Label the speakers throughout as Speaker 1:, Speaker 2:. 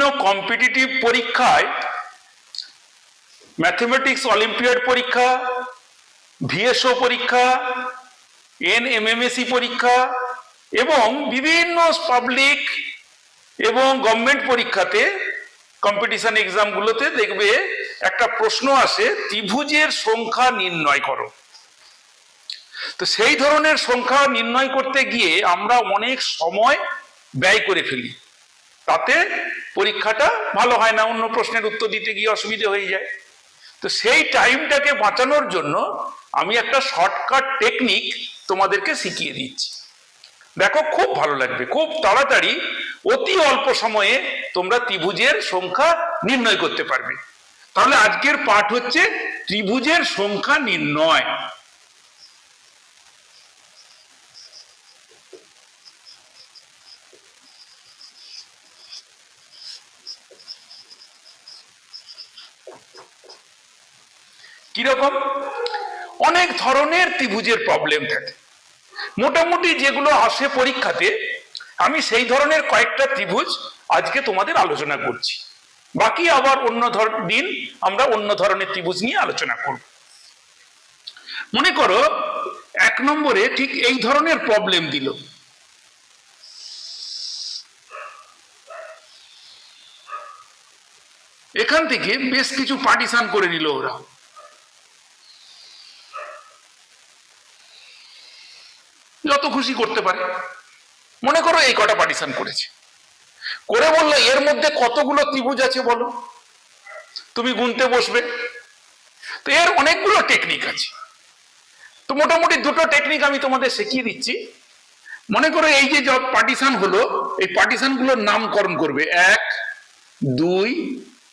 Speaker 1: বিভিন্ন কম্পিটিটিভ পরীক্ষায় mathematics olympiad পরীক্ষা ভিএসও পরীক্ষা এনএমএমএসি পরীক্ষা এবং বিভিন্ন পাবলিক এবং গভর্নমেন্ট পরীক্ষাতে কম্পিটিশন এক্সামগুলোতে দেখবে একটা প্রশ্ন আসে, ত্রিভুজের সংখ্যা নির্ণয় করো। তো সেই ধরনের সংখ্যা নির্ণয় করতে গিয়ে আমরা অনেক সময় ব্যয় করে ফেলি। তাতে পরীক্ষাটা ভালো হয় না, অন্য প্রশ্নের উত্তর দিতে গিয়ে অসুবিধে হয়ে যায়। তো সেই টাইমটাকে বাঁচানোর জন্য আমি একটা শর্টকাট টেকনিক তোমাদেরকে শিখিয়ে দিচ্ছি। দেখো, খুব ভালো লাগবে, খুব তাড়াতাড়ি, অতি অল্প সময়ে তোমরা ত্রিভুজের সংখ্যা নির্ণয় করতে পারবে। তাহলে আজকের পাঠ হচ্ছে ত্রিভুজের সংখ্যা নির্ণয়। কীরকম অনেক ধরনের ত্রিভুজের প্রবলেম থাকে। মোটামুটি যেগুলো আসে পরীক্ষাতে, আমি সেই ধরনের কয়েকটা ত্রিভুজ আজকে তোমাদের আলোচনা করছি। বাকি আবার অন্য দিন আমরা অন্য ধরনের ত্রিভুজ নিয়ে আলোচনা করব। মনে করো, এক নম্বরে ঠিক এই ধরনের প্রবলেম দিল। এখান থেকে বেশ কিছু পার্টিশন করে নিল ওরা। যত খুশি করতে পারে? মনে করো এই কটা পার্টিশন করেছে। করে বলল এর মধ্যে কতগুলো ত্রিভুজ আছে বলো? তুমি গুনতে বসবে। তো এর অনেকগুলো টেকনিক আছে। তো মোটামুটি দুটো টেকনিক আমি তোমাদের শিখিয়ে দিচ্ছি। মনে করো এই যে পার্টিশন হলো, এই পার্টিশনগুলোর নামকরণ করবে। এক, দুই,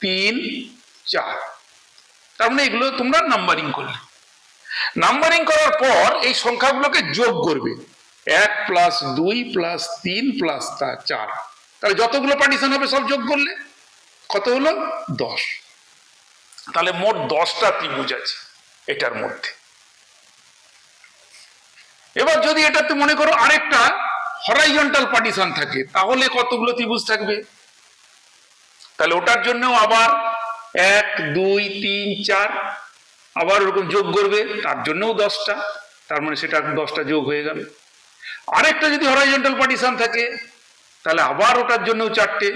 Speaker 1: তিন, চার। তার মানে এগুলো তোমরা নাম্বারিং করলে। নাম্বারিং করার পর এই সংখ্যাগুলোকে যোগ করবে। এক প্লাস দুই প্লাস তিন প্লাস তা চার। তাহলে যতগুলো পার্টিশন হবে, সব যোগ করলে কত হলো? দশ। তাহলে মোট দশটা ত্রিভুজ আছে এটার মধ্যে। এবার যদি এটাতে মনে করো আরেকটা হরাইজন্টাল পার্টিশন থাকে, তাহলে কতগুলো ত্রিভুজ থাকবে? তাহলে ওটার জন্য আবার এক, দুই, তিন, চার, আবার ওরকম যোগ করবে, তার জন্যও দশটা। তার মানে সেটা দশটা যোগ হয়ে গেল আরেকটা যদি হরাইজন্টাল পার্টিশন থাকে, তাহলে আবার ওটার জন্যও চারটে,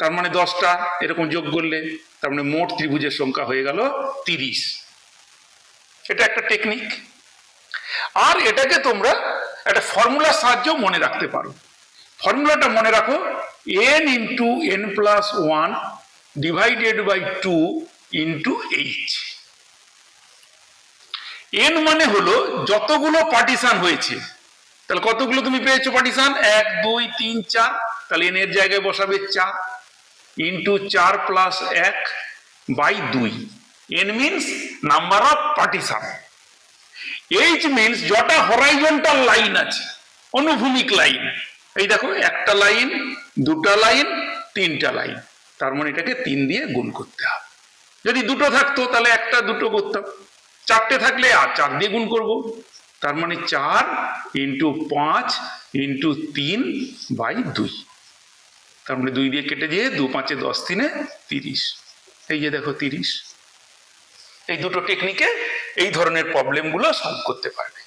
Speaker 1: তার মানে দশটা, এরকম যোগ করলে, তার মানে মোট ত্রিভুজের সংখ্যা হয়ে গেল তিরিশ। এটা একটা টেকনিক আর এটাকে তোমরা একটা ফর্মুলার সাহায্যেও মনে রাখতে পারো। ফর্মুলাটা মনে রাখো n into n plus one divided by two into h n মানে হলো যতগুলো পার্টিশন হয়েছে তাহলে কতগুলো তুমি পেয়েছ, পার্টিশন? এক, দুই, তিন, চার। তাহলে এন এর জায়গায় বসাবে চার। ইন্টু চার প্লাস এক বাই দুই। N means number of partition h means যটা horizontal line আছে, অনুভূমিক লাইন এই দেখো, একটা লাইন দুটা লাইন তিনটা লাইন তার মানে এটাকে তিন দিয়ে গুণ করতে হবে। যদি দুটো থাকতো, তাহলে একটা দুটো করতাম। চারটে থাকলে আর চার দিয়ে গুণ করব। তার মানে চার ইন্টু পাঁচ ইন্টু তিন বাই দুই। তার মানে দুই দিয়ে কেটে দিয়ে দু পাঁচে দশ তিনে তিরিশ। এই যে দেখো তিরিশ। এই দুটো টেকনিকে এই ধরনের প্রবলেমগুলো সলভ করতে পারবে।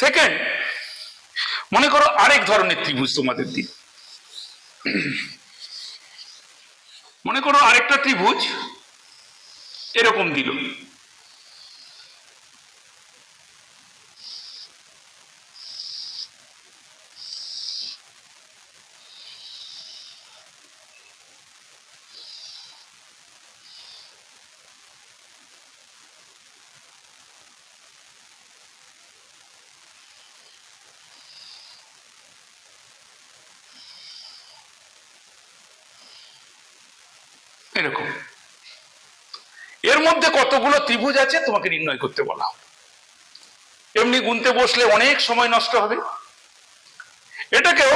Speaker 1: সেকেন্ড মনে করো আরেক ধরনের ত্রিভুজ তোমাদের দিই। মনে করো আরেকটা ত্রিভুজ এরকম দিল এরকম এর মধ্যে কতগুলো ত্রিভুজ আছে তোমাকে নির্ণয় করতে বলা এমনি গুনতে বসলে অনেক সময় নষ্ট হবে। এটাকেও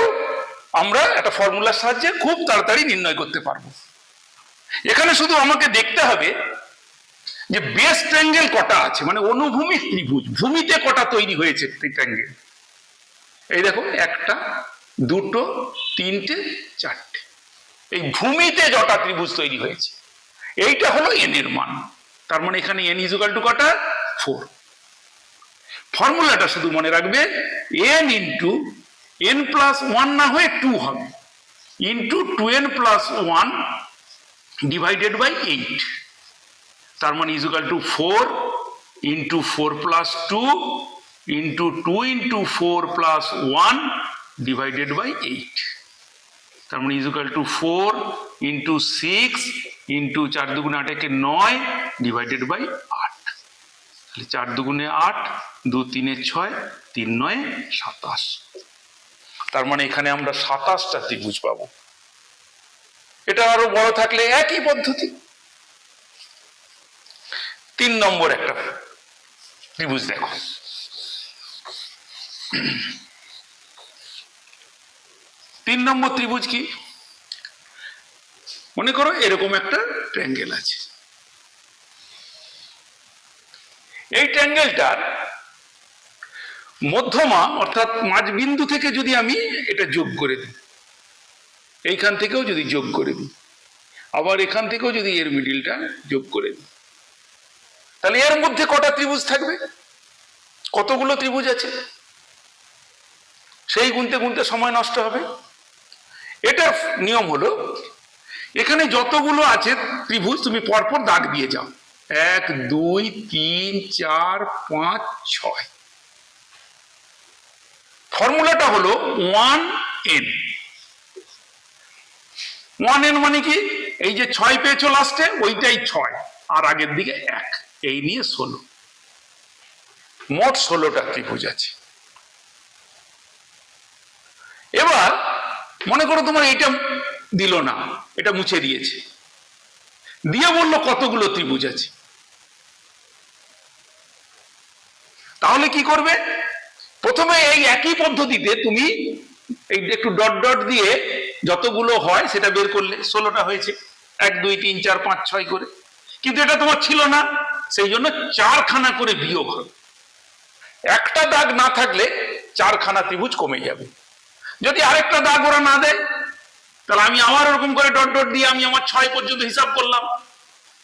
Speaker 1: আমরা একটা ফর্মুলার সাহায্যে খুব তাড়াতাড়ি নির্ণয় করতে পারব। এখানে শুধু আমাকে দেখতে হবে যে বেস ট্রাঙ্গেল কটা আছে মানে অনুভূমিক ত্রিভুজ। ভূমিতে কটা তৈরি হয়েছে ট্রাঙ্গেল এই দেখো, একটা, দুটো, তিনটে, চারটে। এই ভূমিতে জটা ত্রিভুজ তৈরি হয়েছে, এইটা হলো এন এর মান তার মানে এখানে এন ইজুকাল টু কটা? ফোর ফর্মুলাটা শুধু মনে রাখবে n into n plus one না হয়ে টু হবে। Into two n plus one divided by eight তার মানে equal to four into four plus two into two into four plus one divided by eight তার মানে equal to four into six into চার দুগুণে আটেকে নয় divided by আট। তাহলে চার দুগুণে আট, দু তিনে ছয়, তিন নয়, সাতাশ। তার মানে এখানে আমরা সাতাশটা ত্রিভুজ পাবো। এটা আরও বড় থাকলে একই পদ্ধতি। তিন নম্বর একটা ত্রিভুজ দেখো। তিন নম্বর ত্রিভুজ কি? মনে করো এরকম একটা ট্র্যাঙ্গেল আছে। এই ট্র্যাঙ্গেলটার মধ্যমা অর্থাৎ মাঝবিন্দু থেকে যদি আমি এটা যোগ করে দিই, এইখান থেকেও যদি যোগ করে দিই, আবার এখান থেকেও যদি এর মিডিলটা যোগ করে দিই, তাহলে এর মধ্যে কটা ত্রিভুজ থাকবে? কতগুলো ত্রিভুজ আছে? সেই গুনতে গুনতে সময় নষ্ট হবে। এটার নিয়ম হলো, এখানে যতগুলো আছে ত্রিভুজ, তুমি পরপর দাগ দিয়ে যাও। এক, দুই, তিন, চার, পাঁচ, ছয়। ফর্মুলাটা হলো ওয়ান এন। ওয়ান এন মানে কি? এই যে ছয় পেয়েছ লাস্টে ওইটাই ছয়। আর আগের দিকে এক। এই নিয়ে ষোলো। মোট ষোলোটা ত্রিভুজ আছে। এবার মনে করো তোমার এইটা দিল না, এটা মুছে দিয়েছে। দিয়ে বলল, কতগুলো ত্রিভুজ আছে? তাহলে কি করবে? প্রথমে এই একই পদ্ধতিতে তুমি এই একটু ডট ডট দিয়ে যতগুলো হয় সেটা বের করলে, ষোলোটা হয়েছে। এক, দুই, তিন, চার, পাঁচ, ছয় করে। কিন্তু এটা তোমার ছিল না, সেই জন্য চারখানা করে বিয়োগ হবে। একটা দাগ না থাকলে চারখানা ত্রিভুজ কমে যাবে। যদি আরেকটা দাগ ওরা না দেয়, তাহলে আমি আমার ওরকম করে ডট ডট দিয়ে আমি আমার ছয় পর্যন্ত হিসাব করলাম।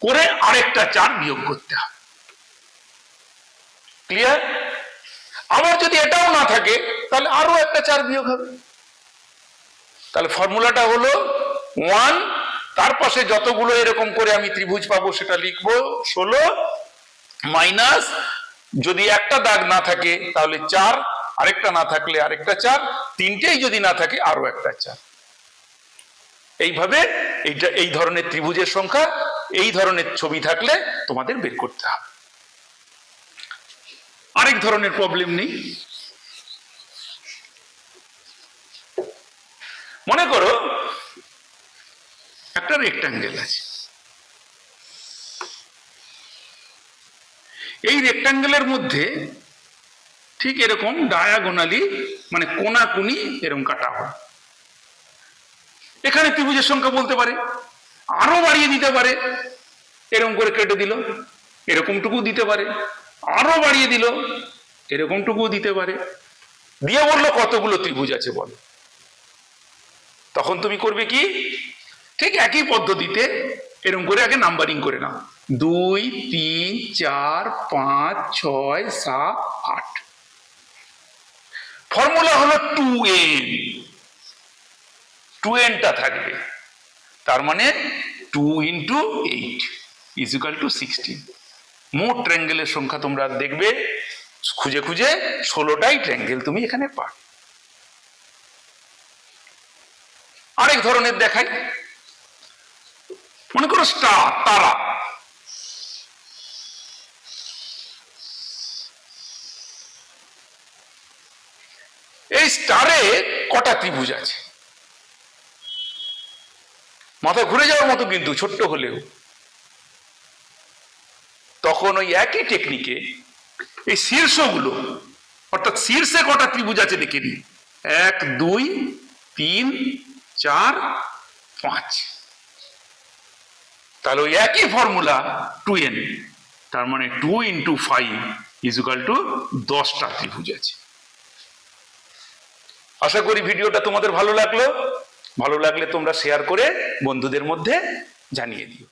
Speaker 1: করে আরেকটা চার বিয়োগ করতে হবে। ক্লিয়ার আবার যদি এটাও না থাকে, তাহলে আরও একটা চার বিয়োগ হবে। তাহলে ফর্মুলাটা হলো ওয়ান, তার পাশে যতগুলো এরকম করে আমি ত্রিভুজ পাবো সেটা লিখব, ষোলো, মাইনাস যদি একটা দাগ না থাকে, তাহলে চার আরেকটা না থাকলে আরেকটা চার, তিনটেই যদি না থাকে আরও একটা চার। এইভাবে এইটা, এই ধরনের ত্রিভুজের সংখ্যা, এই ধরনের ছবি থাকলে তোমাদের বের করতে হবে। আরেক ধরনের প্রবলেম নেই। মনে করো, একটা রেক্টাঙ্গেল আছে। এই রেক্টাঙ্গেলের মধ্যে ঠিক এরকম ডায়াগোনালি মানে কোনাকুনি এরকম কাটা হয়। এখানে ত্রিভুজের সংখ্যা বলতে পারে, আরও বাড়িয়ে দিতে পারে, এরকম করে কেটে দিল, এরকমটুকু দিতে পারে, আরও বাড়িয়ে দিল এরকমটুকু দিতে পারে। দিয়ে বলল কতগুলো ত্রিভুজ আছে বলো। তখন তুমি করবে কি? ঠিক একই পদ্ধতিতে এরকম করে আগে নাম্বারিং করে নাও। দুই, তিন, চার, পাঁচ, ছয়, সাত, আট। ফর্মুলা হলো টু এন। টু এনটা থাকবে। তার মানে two into eight equal to sixteen মোট ট্র্যাঙ্গেলের সংখ্যা তোমরা দেখবে, খুঁজে খুঁজে ষোলোটাই ট্র্যাঙ্গেল তুমি এখানে পা আরেক ধরনের দেখাই। মনে করো স্টার তারা। এই স্টারে কটা ত্রিভুজ আছে। মাথা ঘুরে যাওয়ার মতো কিন্তু, ছোট্ট হলেও। তখন ওই একই টেকনিকে এই শীর্ষগুলো, অর্থাৎ শীর্ষে কটা ত্রিভুজ আছে দেখে নিই এক, দুই, তিন, চার, পাঁচ। তাহলে ওই একই ফর্মুলা টু এন তার মানে two into five equal to দশটা ত্রিভুজ আছে। আশা করি ভিডিওটা তোমাদের ভালো লাগল। ভালো লাগলে তোমরা শেয়ার করে বন্ধুদের মধ্যে জানিয়ে দিও।